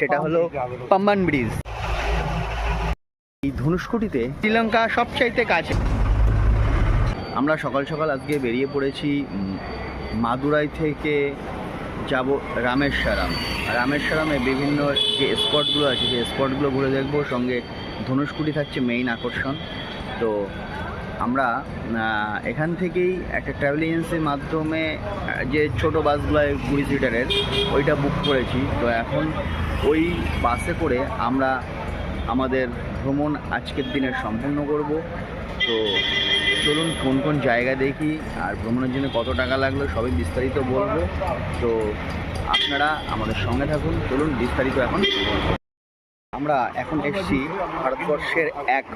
সেটা হলো পাম্বান ব্রিজ। এই ধনুষ্কুটিতে শ্রীলঙ্কা সবচাইতে কাছে। আমরা সকাল সকাল আজকে বেরিয়ে পড়েছি মাদুরাই থেকে যাব রামেশ্বরম। রামেশ্বরমে বিভিন্ন যে স্পটগুলো আছে, সেই স্পটগুলো ঘুরে দেখব। সঙ্গে ধনুষ্কুটি থাকছে মেইন আকর্ষণ। তো আমরা এখান থেকেই একটা ট্রাভেল এজেন্সির মাধ্যমে যে ছোট বাসগুলো কুড়ি সিটারের ওইটা বুক করেছি। তো এখন ওই বাসে করে আমরা আমাদের ভ্রমণ আজকের দিনে সম্পূর্ণ করব। তো চলুন কোন কোন জায়গা দেখি, আর ভ্রমণের জন্য কত টাকা লাগল সবই বিস্তারিত বলব। তো আপনারা আমাদের সঙ্গে থাকুন। চলুন বিস্তারিত এখন। আমরা এখন এসেছি ভারতবর্ষের এক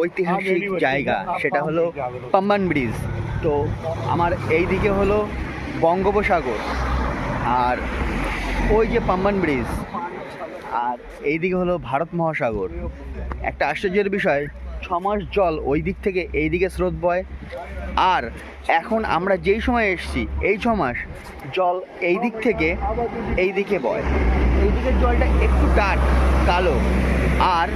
ঐতিহাসিক জায়গা সেটা হলো পাম্বান ব্রিজ। তো আমার এই দিকে হলো বঙ্গোপসাগর আর ওই যে পাম্বান ব্রিজ আর এই দিকে হলো ভারত মহাসাগর। একটা আশ্চর্যের বিষয় ছমাস জল ওই দিক থেকে এই দিকে স্রোত বয়। আর এখন আমরা যেই সময় এসছি এই ছমাস জল এই দিক থেকে এই দিকে বয়। এই দিকের জলটা একটু ডার্ক কালো। আর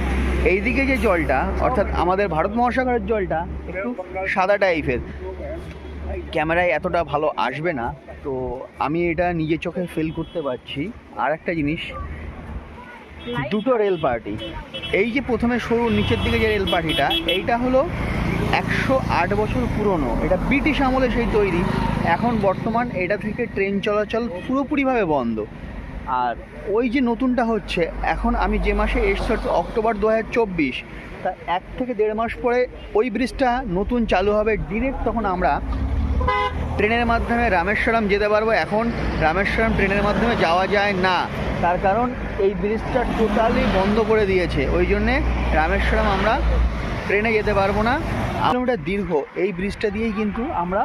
এইদিকে যে জলটা, অর্থাৎ আমাদের ভারত মহাসাগরের জলটা একটু সাদা টাইপের। ক্যামেরায় এতটা ভালো আসবে না, তো আমি এটা নিজের চোখে ফিল করতে পারছি। আর একটা জিনিস, দুটো রেল পার্টি। এই যে প্রথমে সরু, নিচের দিকে যে রেল পার্টিটা, এইটা হলো একশো আট বছর পুরনো। এটা ব্রিটিশ আমলে সেই তৈরি। এখন বর্তমান এটা থেকে ট্রেন চলাচল পুরোপুরিভাবে বন্ধ। আর ওই যে নতুনটা হচ্ছে, এখন আমি যে মাসে এসছি হচ্ছে অক্টোবর দু হাজার চব্বিশ, তা এক থেকে দেড় মাস পরে ওই ব্রিজটা নতুন চালু হবে ডিরেক্ট তখন আমরা ট্রেনের মাধ্যমে রামেশ্বরম যেতে পারব। এখন রামেশ্বরম ট্রেনের মাধ্যমে যাওয়া যায় না। তার কারণ এই ব্রিজটা টোটালি বন্ধ করে দিয়েছে। ওই জন্যে রামেশ্বরম আমরা ট্রেনে যেতে পারব না। কিলোমিটার দীর্ঘ। এই ব্রিজটা দিয়েই কিন্তু আমরা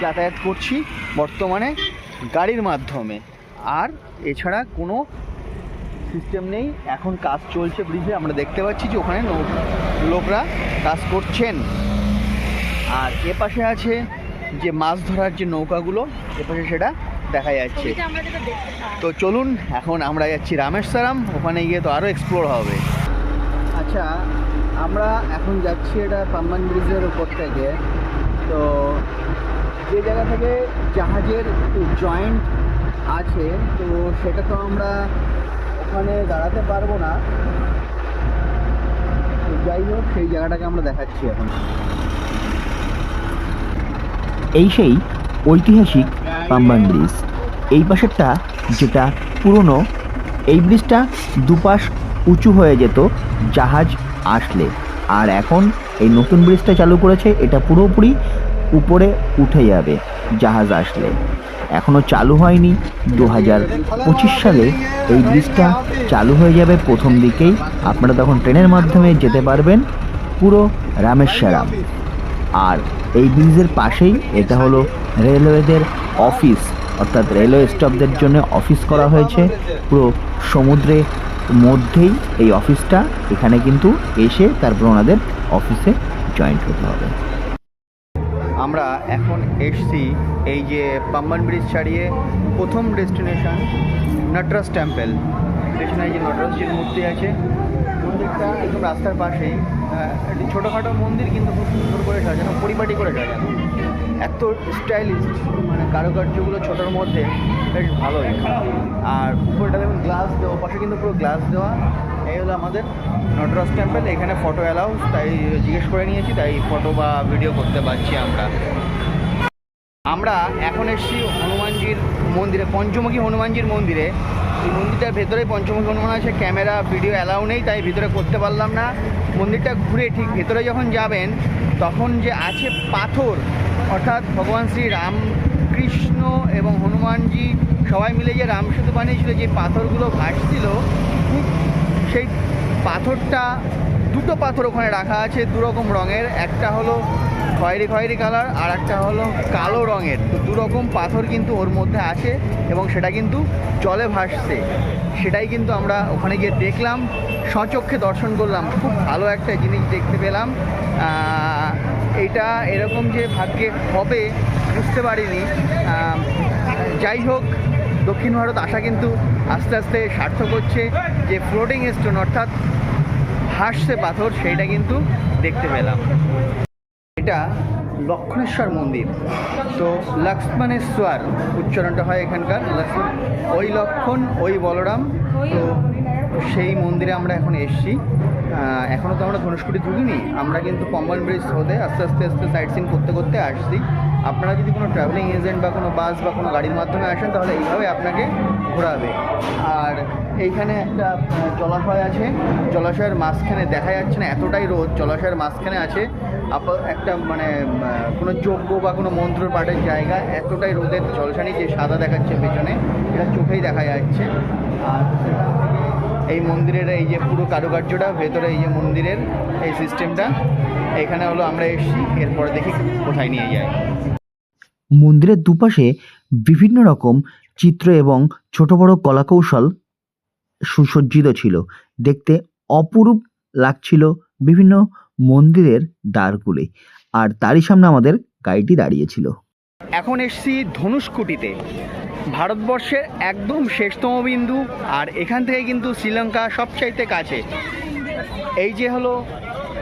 যাতায়াত করছি বর্তমানে গাড়ির মাধ্যমে। আর এছাড়া কোনো সিস্টেম নেই। এখন কাজ চলছে ব্রিজে। আমরা দেখতে পাচ্ছি যে ওখানে লোকরা কাজ করছেন। আর এ পাশে আছে যে মাছ ধরার যে নৌকাগুলো এ পাশে সেটা দেখা যাচ্ছে। তো চলুন এখন আমরা যাচ্ছি রামেশ্বরম। ওখানে গিয়ে তো আরও এক্সপ্লোর হবে। আচ্ছা আমরা এখন যাচ্ছি এটা পাম্বান ব্রিজের উপর থেকে। তো যে জায়গা থেকে জাহাজের জয়েন্ট আছে, তো সেটা তো আমরা ওখানে দাঁড়াতে পারব না। যাই হোক, সেই জায়গাটাকে আমরা দেখাচ্ছি এখন। এই সেই ঐতিহাসিক পাম্বান ব্রিজ। এই পাশেরটা যেটা পুরনো, এই ব্রিজটা দুপাশ উঁচু হয়ে যেত, জাহাজ আসলে। আর এখন এই নতুন ব্রিজটা চালু করেছে, এটা পুরোপুরি উপরে উঠে যাবে, জাহাজ আসলে। এখনও চালু হয়নি। দু হাজার পঁচিশ সালে এই ব্রিজটা চালু হয়ে যাবে প্রথম দিকেই। আপনারা তখন ট্রেনের মাধ্যমে যেতে পারবেন পুরো রামেশ্বরম। আর এই ব্রিজের পাশেই এটা হলো রেলওয়েদের অফিস, অর্থাৎ রেলওয়ে স্টাফদের জন্য অফিস করা হয়েছে। পুরো সমুদ্রের মধ্যেই এই অফিসটা। এখানে কিন্তু এসে তারপর ওনাদের অফিসে জয়েন্ট হতে হবে। আমরা এখন এসছি এই যে পাম্বান ব্রিজ ছাড়িয়ে প্রথম ডেস্টিনেশন নটরাজ টেম্পল। পেছনে যে নটরাজজির মূর্তি আছে, মন্দিরটা একদম রাস্তার পাশেই। একটি ছোটোখাটো মন্দির কিন্তু খুব সুন্দর করে সাজানো, পরিপাটি করে সাজানো। এত স্টাইলিশ মানে কারুকার্যগুলো ছোটোর মধ্যে, বেশ ভালোই। আর উপরটা দেখুন গ্লাস দেওয়া, পাশে কিন্তু পুরো গ্লাস দেওয়া। হলো আমাদের। নটরাজ টেম্পল, এখানে ফটো অ্যালাউ তাই জিজ্ঞেস করে নিয়েছি, তাই ফটো বা ভিডিও করতে পারছি আমরা। আমরা এখন এসেছি হনুমানজির মন্দিরে, পঞ্চমুখী হনুমানজির মন্দিরে। এই মন্দিরটার ভেতরে পঞ্চমুখী হনুমান আছে ক্যামেরা ভিডিও অ্যালাউ নেই, তাই ভিতরে করতে পারলাম না। মন্দিরটা ঘুরে ঠিক ভেতরে যখন যাবেন, তখন যে আছে পাথর, অর্থাৎ ভগবান শ্রী রামকৃষ্ণ এবং হনুমানজি সবাই মিলে যে রাম সেতু বানিয়েছিল, যে পাথরগুলো ভাসছিল, ঠিক সেই পাথরটা, দুটো পাথর ওখানে রাখা আছে দু রকম রঙের। একটা হলো খয়েরি খয়েরি কালার আর একটা হলো কালো রঙের। তো দু রকম পাথর কিন্তু ওর মধ্যে আছে এবং সেটা কিন্তু জলে ভাসছে। সেটাই কিন্তু আমরা ওখানে গিয়ে দেখলাম সচক্ষে দর্শন করলাম। খুব ভালো একটা জিনিস দেখতে পেলাম। এটা এরকম যে ভাগ্যে হবে বুঝতে পারিনি। যাই হোক দক্ষিণ ভারত আসা কিন্তু আস্তে আস্তে সার্থক হচ্ছে। যে ফ্লোটিং স্টোন অর্থাৎ হাসছে পাথর, সেইটা কিন্তু দেখতে পেলাম। এটা লক্ষ্মণেশ্বর মন্দির। তো লক্ষ্মণেশ্বর উচ্চারণটা হয় এখানকার। ওই লক্ষণ, ওই বলরাম। তো সেই মন্দিরে আমরা এখন এসছি। এখনও তো আমরা ধনুষ্কুটি ঢুকিনি আমরা কিন্তু কম্বল ব্রিজ হতে আস্তে আস্তে আস্তে সাইট সিন করতে করতে আসছি। আপনারা যদি কোনো ট্রাভেলিং এজেন্ট বা কোনো বাস বা কোনো গাড়ির মাধ্যমে আসেন, তাহলে এইভাবে আপনাকে ঘোরাবে। আর এইখানে একটা জলাশয় আছে, জলাশয়ের মাঝখানে দেখা যাচ্ছে না এতটাই রোদ, জলাশয়ের মাঝখানে আছে। আপ, একটা মানে কোনো যজ্ঞ বা কোনো মন্ত্র পাঠের জায়গা, এতটাই রোদের ঝলসানি যে সাদা দেখাচ্ছে পেছনে, এটা চোখেই দেখা যাচ্ছে। আর এই মন্দিরের এই যে পুরো কারুকার্যটা, ভেতরে এই যে মন্দিরের এই সিস্টেমটা এখানে হলো আমরা এসেছি, এরপরে দেখি কোথায় নিয়ে যায়। মন্দিরের দুপাশে বিভিন্ন রকম চিত্র এবং ছোট বড় কলাকৌশল সুসজ্জিত ছিল। দেখতে অপরূপ লাগছিল বিভিন্ন মন্দিরের দ্বারগুলি। আর তারই সামনে আমাদের গাড়িটি দাঁড়িয়েছিল এখন এসছি ধনুষ্কুটিতে। ভারতবর্ষের একদম শেষতম বিন্দু আর এখান থেকে কিন্তু শ্রীলঙ্কা সবচাইতে কাছে। এই যে হলো,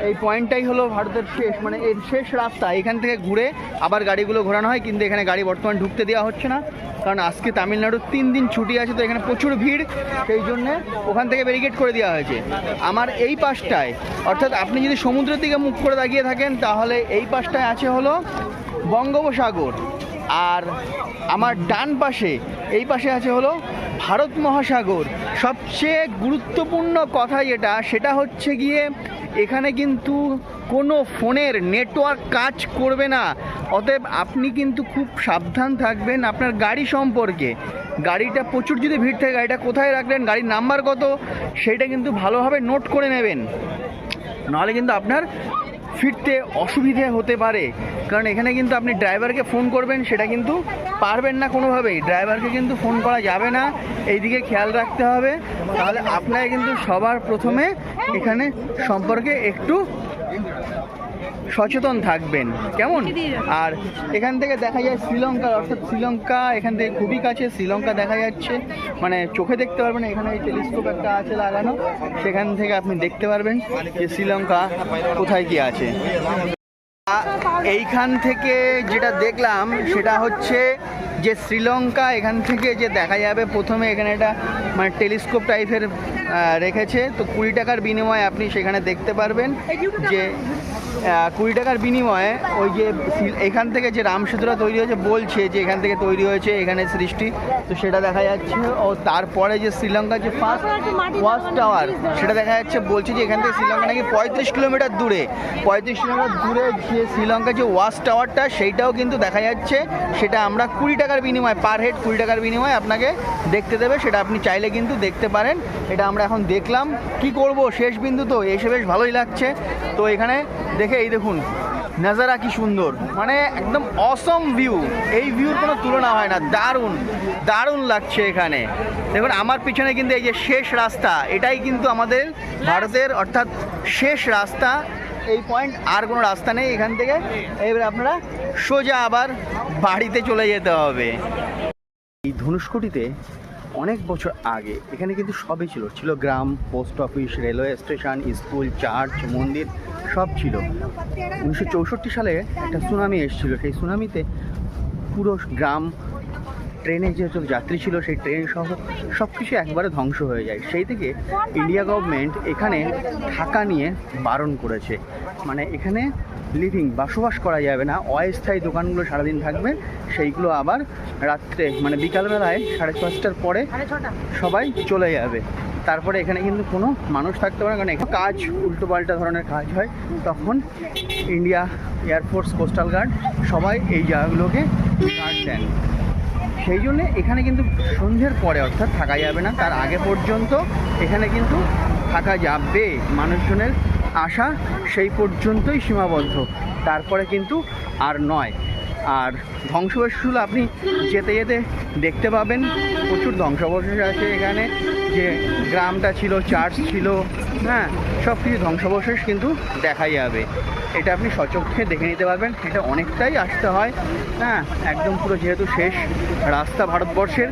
এই পয়েন্টটাই হলো ভারতের শেষ মানে এর শেষ রাস্তা। এখান থেকে ঘুরে আবার গাড়িগুলো ঘোরানো হয়, কিন্তু এখানে গাড়ি বর্তমান ঢুকতে দেওয়া হচ্ছে না। কারণ আজকে তামিলনাড়ুর তিন দিন ছুটি আছে, তো এখানে প্রচুর ভিড়। সেই জন্যে ওখান থেকে ব্যারিকেড করে দেওয়া হয়েছে। আমার এই পাশটায়, অর্থাৎ আপনি যদি সমুদ্রের দিকে মুখ করে দাঁড়িয়ে থাকেন, তাহলে এই পাশটায় আছে হলো বঙ্গোপসাগর। আর আমার ডান পাশে, এই পাশে আছে হলো ভারত মহাসাগর। সবচেয়ে গুরুত্বপূর্ণ কথা যেটা সেটা হচ্ছে গিয়ে এখানে কিন্তু কোনো ফোনের নেটওয়ার্ক কাজ করবে না। অতএব আপনি কিন্তু খুব সাবধান থাকবেন আপনার গাড়ি সম্পর্কে। গাড়িটা প্রচুর যদি ভিড় থাকে, গাড়িটা কোথায় রাখলেন, গাড়ির নাম্বার কত, সেটা কিন্তু ভালোভাবে নোট করে নেবেন। নাহলে কিন্তু আপনার ফিরতে অসুবিধে হতে পারে। কারণ এখানে কিন্তু আপনি ড্রাইভারকে ফোন করবেন, সেটা কিন্তু পারবেন না কোনোভাবেই। ড্রাইভারকে কিন্তু ফোন করা যাবে না। এইদিকে খেয়াল রাখতে হবে। তাহলে আপনাকে কিন্তু সবার প্রথমে এখানে সম্পর্কে একটু সচেতন থাকবেন। কেমন? আর এখান থেকে দেখা যায় শ্রীলঙ্কা অর্থাৎ শ্রীলঙ্কা এখান থেকে খুবই কাছে শ্রীলঙ্কা দেখা যাচ্ছে। মানে চোখে দেখতে পারবেন এখানে এই টেলিস্কোপ একটা আছে লাগানো। সেখান থেকে আপনি দেখতে পারবেন যে শ্রীলঙ্কা কোথায় কি আছে। এইখান থেকে যেটা দেখলাম সেটা হচ্ছে যে শ্রীলঙ্কা এখান থেকে যে দেখা যাবে প্রথমে এখানে একটা মানে টেলিস্কোপ টাইপের রেখেছে। তো কুড়ি টাকার বিনিময়ে আপনি সেখানে দেখতে পারবেন যে কুড়ি টাকার বিনিময়ে ওই যে এখান থেকে যে রাম সেতুটা তৈরি হয়েছে, বলছে যে এখান থেকে তৈরি হয়েছে এখানে সৃষ্টি। তো সেটা দেখা যাচ্ছে। ও তারপরে যে শ্রীলঙ্কার যে ফার্স্ট ওয়াচ টাওয়ার সেটা দেখা যাচ্ছে, বলছে যে এখান থেকে শ্রীলঙ্কা নাকি পঁয়ত্রিশ কিলোমিটার দূরে। পঁয়ত্রিশ কিলোমিটার দূরে যে শ্রীলঙ্কার যে ওয়াচ টাওয়ারটা সেইটাও কিন্তু দেখা যাচ্ছে। সেটা আমরা কুড়ি টাকার বিনিময়ে পার হেড কুড়ি টাকার বিনিময়ে আপনাকে দেখতে দেবে। সেটা আপনি চাইলে কিন্তু দেখতে পারেন। এটা আমরা এখন দেখলাম। কি করব? শেষ বিন্দু তো, এসে বেশ ভালোই লাগছে। তো এখানে দেখে এই দেখুন, নাজারা কি সুন্দর। মানে একদম অসম ভিউ এই ভিউর কোনো তুলনা হয় না। দারুণ দারুণ লাগছে এখানে। দেখুন, আমার পিছনে কিন্তু এই যে শেষ রাস্তা, এটাই কিন্তু আমাদের ভারতের অর্থাৎ শেষ রাস্তা। এই পয়েন্ট আর কোনো রাস্তা নেই এখান থেকে। এবার আপনারা সোজা আবার বাড়িতে চলে যেতে হবে। এই ধনুষ্কুটিতে অনেক বছর আগে, এখানে কিন্তু সবই ছিল। ছিল গ্রাম post office railway station school church মন্দির। সব ছিল। উনিশশো চৌষট্টি সালে একটা সুনামি এসেছিল। সেই সুনামিতে পুরো গ্রাম, ট্রেনে যেহেতু যাত্রী ছিল, সেই ট্রেন সহ সব কিছু একবারে ধ্বংস হয়ে যায়। সেই থেকে ইন্ডিয়া গভর্নমেন্ট এখানে থাকা নিয়ে বারণ করেছে। মানে এখানে লিভিং বসবাস করা যাবে না। অস্থায়ী দোকানগুলো সারাদিন থাকবে। সেইগুলো আবার রাত্রে মানে বিকালবেলায় সাড়ে পাঁচটার পরে সবাই চলে যাবে। তারপরে এখানে কিন্তু কোনো মানুষ থাকতে পারে কারণ এখানে কাজ উল্টোপাল্টা ধরনের কাজ হয়। তখন ইন্ডিয়া এয়ারফোর্স কোস্টাল গার্ড সবাই এই জায়গাগুলোকে গার্ড দেন। সেই জন্যে এখানে কিন্তু সন্ধ্যের পরে অর্থাৎ থাকা যাবে না, তার আগে পর্যন্ত এখানে কিন্তু থাকা যাবে মানুষজনের আসা সেই পর্যন্তই সীমাবদ্ধ। তারপরে কিন্তু আর নয়। আর ধ্বংসাবশেষগুলো আপনি যেতে যেতে দেখতে পাবেন, প্রচুর ধ্বংসাবশেষ আছে এখানে। যে গ্রামটা ছিল চার্চ ছিল হ্যাঁ সব কিছু ধ্বংসাবশেষ কিন্তু দেখা যাবে। এটা আপনি সচক্ষে দেখে নিতে পারবেন, এটা অনেকটাই আসতে হয়। হ্যাঁ একদম পুরো যেহেতু শেষ রাস্তা ভারতবর্ষের,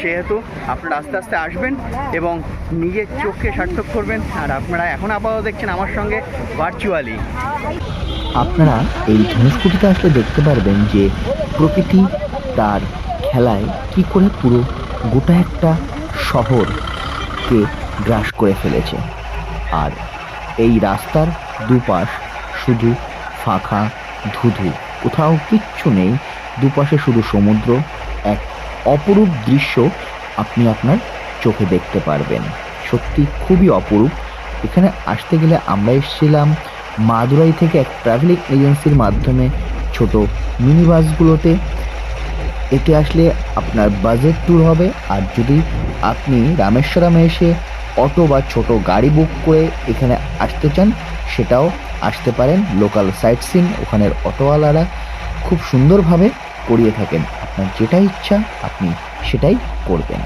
সেহেতু আপনারা আস্তে আস্তে আসবেন এবং নিজের চোখকে সার্থক করবেন। আর আপনারা এখন আপাতত দেখছেন আমার সঙ্গে ভার্চুয়ালি আপনারা এই ধনুষ্কুটিতে আসলে দেখতে পারবেন যে প্রকৃতি তার খেলায় কি করে পুরো গোটা একটা শহরকে গ্রাস করে ফেলেছে। আর এই রাস্তার দুপাশ শুধু ফাঁকা, ধুধু, কোথাও কিচ্ছু নেই। দুপাশে শুধু সমুদ্র, এক অপরূপ দৃশ্য আপনি আপনার চোখে দেখতে পারবেন। সত্যি খুবই অপরূপ। এখানে আসতে গেলে আমরা এসেছিলাম মাদুরাই থেকে এক ট্রাভেলিং এজেন্সির মাধ্যমে ছোট মিনি বাসগুলোতে এতে আসলে আপনার বাজেট ট্যুর হবে। আর যদি আপনি রামেশ্বরমে এসে অটো বা ছোট গাড়ি বুক করে এখানে আসতে চান, সেটাও আসতে পারেন। লোকাল সাইট সিন ওখানের অটোওয়ালারা খুব সুন্দরভাবে করিয়ে থাকেন। আপনার যেটা ইচ্ছা, আপনি সেটাই করবেন।